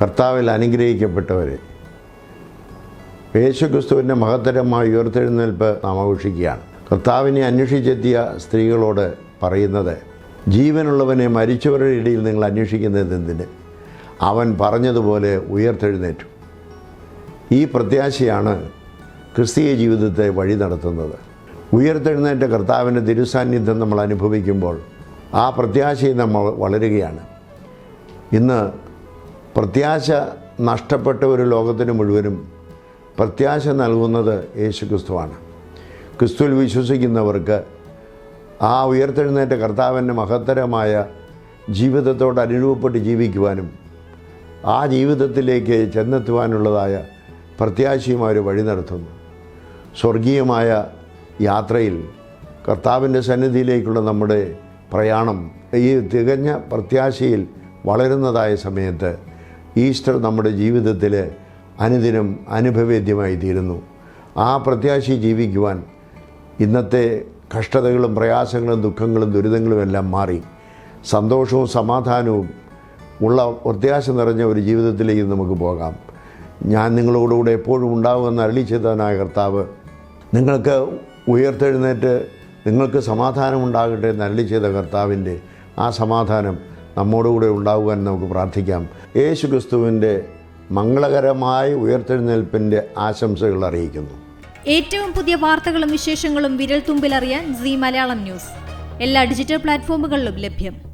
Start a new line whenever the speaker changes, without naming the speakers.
കർത്താവിൽ അനുഗ്രഹിക്കപ്പെട്ടവർ യേശുക്രിസ്തുവിന്റെ മഹത്തരമായ ഉയർത്തെഴുന്നേൽപ്പ് നാം ആഘോഷിക്കുകയാണ്. കർത്താവിനെ അന്വേഷിച്ചെത്തിയ സ്ത്രീകളോട് പറയുന്നത് ജീവനുള്ളവനെ മരിച്ചവരുടെ ഇടയിൽ നിങ്ങൾ അന്വേഷിക്കുന്നത് എന്തിന്? അവൻ പറഞ്ഞതുപോലെ ഉയർത്തെഴുന്നേറ്റു. ഈ പ്രത്യാശയാണ് ക്രിസ്തീയ ജീവിതത്തെ വഴി നടത്തുന്നത്. ഉയർത്തെഴുന്നേറ്റ കർത്താവിന്റെ തിരുസാന്നിധ്യം നമ്മൾ അനുഭവിക്കുമ്പോൾ ആ പ്രത്യാശയും നമ്മൾ വളരുകയാണ്. ഇന്ന് പ്രത്യാശ നഷ്ടപ്പെട്ട ഒരു ലോകത്തിന് മുഴുവനും പ്രത്യാശ നൽകുന്നത് യേശു ക്രിസ്തുവാണ് ക്രിസ്തുവിൽ വിശ്വസിക്കുന്നവർക്ക് ആ ഉയർത്തെഴുന്നേറ്റ കർത്താവിന്റെ മഹത്തരമായ ജീവിതത്തോട് അനുരൂപപ്പെട്ട് ജീവിക്കുവാനും ആ ജീവിതത്തിലേക്ക് ചെന്നെത്തുവാനുള്ളതായ പ്രത്യാശയും അവർ വഴി നടത്തുന്നു. സ്വർഗീയമായ യാത്രയിൽ കർത്താവിന്റെ സന്നിധിയിലേക്കുള്ള നമ്മുടെ പ്രയാണം ഈ തികഞ്ഞ പ്രത്യാശയിൽ വളരുന്നതായ സമയത്ത് ഈസ്റ്റർ നമ്മുടെ ജീവിതത്തിൽ അനുദിനം അനുഭവേദ്യമായി തീരുന്നു. ആ പ്രത്യാശി ജീവിക്കുവാൻ ഇന്നത്തെ കഷ്ടതകളും പ്രയാസങ്ങളും ദുഃഖങ്ങളും ദുരിതങ്ങളും എല്ലാം മാറി. സന്തോഷവും സമാധാനവും ഉള്ള പ്രത്യാശ നിറഞ്ഞ ഒരു ജീവിതത്തിലേക്ക് നമുക്ക് പോകാം. ഞാൻ നിങ്ങളോടുകൂടെ എപ്പോഴും ഉണ്ടാകുമെന്ന് അരളി ചെയ്തവനായ കർത്താവ് നിങ്ങൾക്ക് ഉയർത്തെഴുന്നേറ്റ് നിങ്ങൾക്ക് സമാധാനം ഉണ്ടാകട്ടെ എന്ന് അരളി ചെയ്ത കർത്താവിന്റെ ആ സമാധാനം നമ്മോടുകൂടെ ഉണ്ടാകുവാൻ നമുക്ക് പ്രാർത്ഥിക്കാം. യേശു ക്രിസ്തുവിന്റെ മംഗളകരമായ ഉയർത്തെഴുന്നേൽപ്പിന്റെ ആശംസകൾ അറിയിക്കുന്നു.
ഏറ്റവും പുതിയ വാർത്തകളും വിശേഷങ്ങളും വിരൽ തുമ്പിലറിയാൻ സി മലയാളം ന്യൂസ്. എല്ലാ ഡിജിറ്റൽ പ്ലാറ്റ്ഫോമുകളിലും ലഭ്യം.